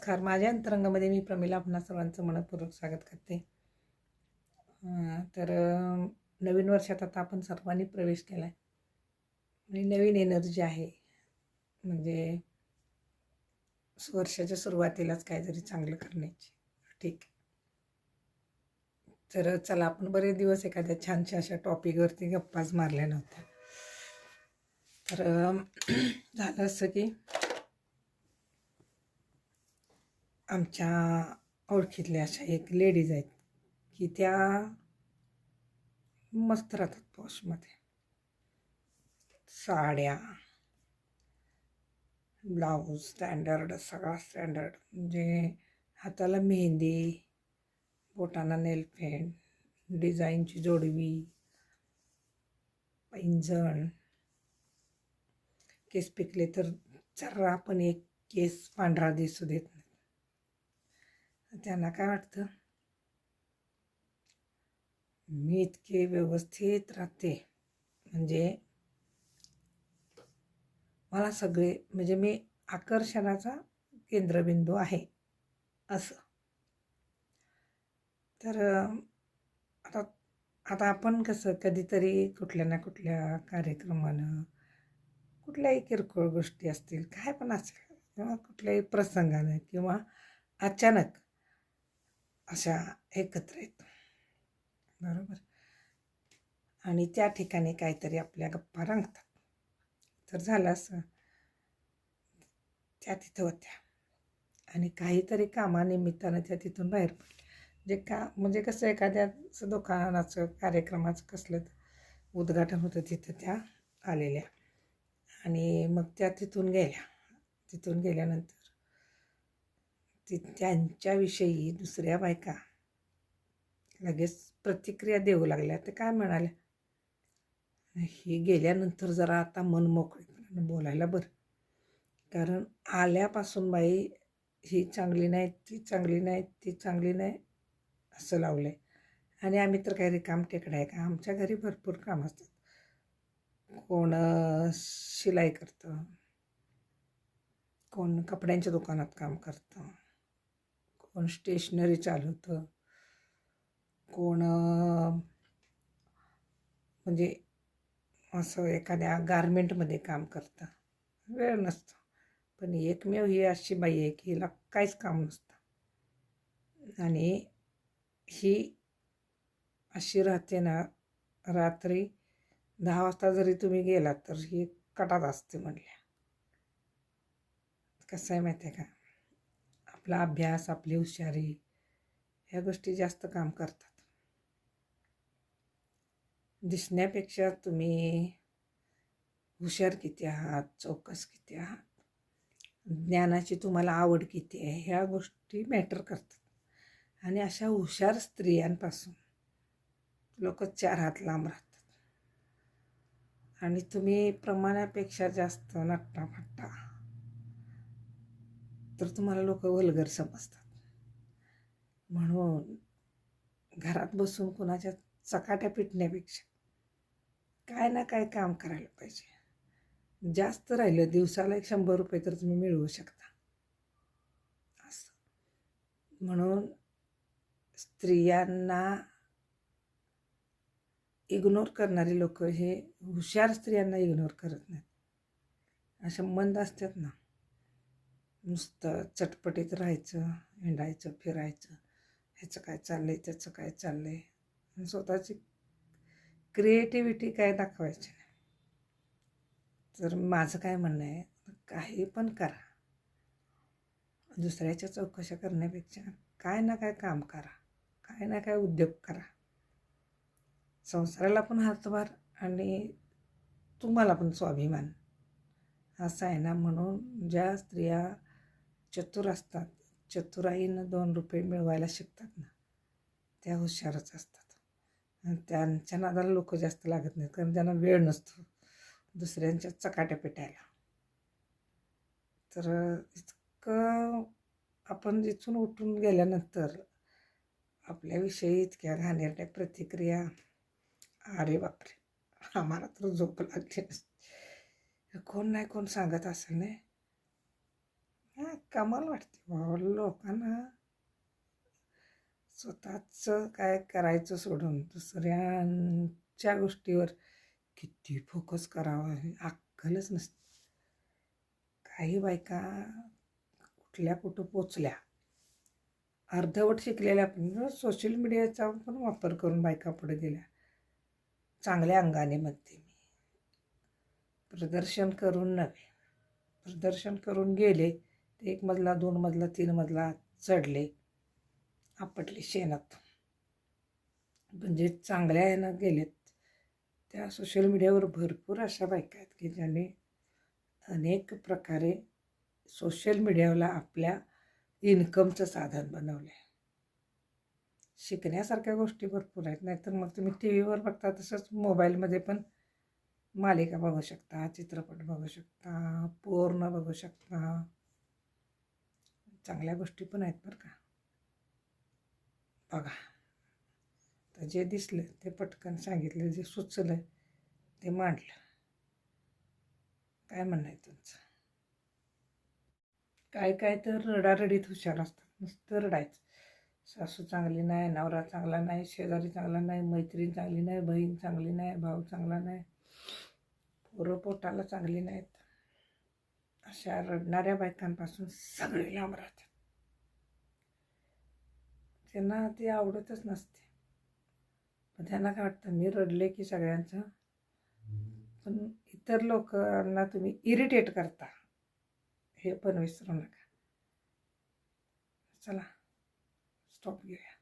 नमस्कार. माझ्या अंतरंगामध्ये मी प्रमिला आपणा सर्वांचं मनपूर्वक स्वागत करते. तर नवीन वर्षात आता आपण सर्वांनी प्रवेश केला आहे आणि नवीन एनर्जी आहे. म्हणजे वर्षाच्या सुरुवातीलाच काहीतरी चांगलं करण्याची. ठीक. तर चला आपण बरेच दिवस एखाद्या छानशा अशा टॉपिकवरती गप्पाच मारल्या नव्हत्या. तर झालं असं की आमच्या ओळखीतल्या अशा एक लेडीज आहेत की त्या मस्त राहतात पॉशमध्ये साड्या ब्लाऊज स्टँडर्ड सगळा स्टँडर्ड म्हणजे हाताला मेहंदी बोटांना नेलपेंट डिझाईनची जोडवी पैंजण. केस पिकले तर जरा पण एक केस पांढरा दिसू देत नाही त्यांना काय वाटतं? मी इतके व्यवस्थित राहते. म्हणजे मला सगळे म्हणजे मी आकर्षणाचा केंद्रबिंदू आहे असं. तर आता आता आपण कसं कधीतरी कुठल्या ना कुठल्या कार्यक्रमानं कुठल्याही किरकोळ गोष्टी असतील काय पण असेल किंवा कुठल्याही प्रसंगानं किंवा अचानक अशा एकत्र येतो बरोबर? आणि त्या ठिकाणी काहीतरी आपल्या गप्पा रंगतात. तर झालं असं. त्या तिथं होत्या. आणि काहीतरी कामानिमित्तानं त्या तिथून बाहेर पडल्या. जे का म्हणजे कसं एखाद्याचं दुकानाचं कार्यक्रमाचं कसलं तर उद्घाटन होतं तिथं त्या आलेल्या. आणि मग त्या तिथून गेल्या. तिथून गेल्यानंतर ती त्यांच्याविषयी दुसऱ्या बायका लगेच प्रतिक्रिया देऊ लागल्या. तर काय म्हणाल्या ही गेल्यानंतर जरा आता मन मोकळेपणानं बोलायला बरं. कारण आल्यापासून बाई ही चांगली नाही ती चांगली नाही ती चांगली नाही असं लावलं आहे आणि आम्ही तर काही रिकाम टेकडा आहे का? आमच्या घरी भरपूर काम असतात. कोण शिलाई करतं कोण कपड्यांच्या दुकानात काम करतं कोण स्टेशनरी चालवतं. कोण म्हणजे असं एखाद्या गारमेंटमध्ये काम करतं. वेळ नसतो. पण एकमेव ही अशी बाई आहे की हिला काहीच काम नसतं. आणि ही अशी राहते ना रात्री दहा वाजता जरी तुम्ही गेलात तर ही कटात असते म्हटल्या कसं आहे माहिती आहे का? आपला अभ्यास आपली हुशारी ह्या गोष्टी जास्त काम करतात. दिसण्यापेक्षा तुम्ही हुशार किती आहात चौकस किती आहात ज्ञानाची तुम्हाला आवड किती आहे ह्या गोष्टी मॅटर करतात. आणि अशा हुशार स्त्रियांपासून लोक चार हात लांब राहतात. आणि तुम्ही प्रमाणापेक्षा जास्त नट्टाफट्टा तर तुम्हाला लोक वल्गर समजतात. म्हणून घरात बसून कोणाच्या चकाट्या पिटण्यापेक्षा काय ना काय काम करायला पाहिजे. जास्त राहिलं दिवसाला एक शंभर रुपये तर तुम्ही मिळवू शकता. असं. म्हणून स्त्रियांना इग्नोर करणारी लोक हे हुशार स्त्रियांना इग्नोर करत नाहीत. अशा मंद असतात ना. नुसतं चटपटीत राहायचं हिंडायचं फिरायचं. ह्याचं काय चाललं आहे त्याचं काय चाललं आहे स्वतःची क्रिएटिव्हिटी काय दाखवायची नाही. तर माझं काय म्हणणं आहे काही पण करा. दुसऱ्याच्या चौकशा करण्यापेक्षा काय ना काय काम करा. काय ना काय उद्योग करा. संसाराला पण हातभार आणि तुम्हाला पण स्वाभिमान. असा आहे ना म्हणून ज्या स्त्रिया चतुर असतात. चतुराईनं दोन रुपये मिळवायला शिकतात ना. त्या हुशारच असतात. त्यांच्या नादाला लोक जास्त लागत नाहीत कारण त्यांना वेळ नसतो दुसऱ्यांच्या चकाट्या पेटायला. तर इतकं आपण जिथून उठून गेल्यानंतर आपल्याविषयी इतक्या घाणेरड्या प्रतिक्रिया अरे बापरे आम्हाला तर झोप लागली नसते. कोण नाही कोण सांगत असेल नाही? हां कमाल वाटते बाबा लोकांना स्वतःचं काय करायचं सोडून दुसऱ्यांच्या गोष्टीवर किती फोकस करावा हे अक्कलच नसते. काही बायका कुठल्या कुठं पोचल्या. अर्धवट शिकलेल्या पण सोशल मीडियाचा पण वापर करून बायका पुढे गेल्या. चांगल्या अंगाने म्हणते मी. प्रदर्शन करून नव्हे. प्रदर्शन करून गेले. एक मजला दोन मजला तीन मजला चढले आपटले शेणात. म्हणजे चांगल्या यानं गेलेत त्या सोशल मीडियावर भरपूर अशा बायका आहेत की ज्याने अनेक प्रकारे सोशल मीडियाला आपल्या इन्कमचं साधन बनवलं आहे शिकण्यासारख्या गोष्टी भरपूर आहेत नाहीतर मग तुम्ही टी व्हीवर बघता तसंच मोबाईलमध्ये पण मालिका बघू शकता चित्रपट बघू शकता पूर्ण बघू शकता. चांगल्या गोष्टी पण आहेत बरं का. बघा. तर जे दिसलं ते पटकन सांगितलं जे सुचलं ते मांडलं. काय म्हणणं आहे तुमचं? काय काय तर रडारडीत हुशार असतात. नुसतं रडायचं. सासू चांगली नाही नवरा चांगला नाही शेजारी चांगला नाही मैत्रीण चांगली नाही बहीण चांगली नाही भाऊ चांगला नाही. पोरं पोटाला चांगली नाहीत. अशा रडणाऱ्या बायकांपासून सगळे लांब राहतात. त्यांना ते आवडतच नसते. पण त्यांना काय वाटतं मी रडले की सगळ्यांचं? पण इतर लोकांना तुम्ही इरिटेट करता. हे पण विसरू नका. चला स्टॉप घेऊया.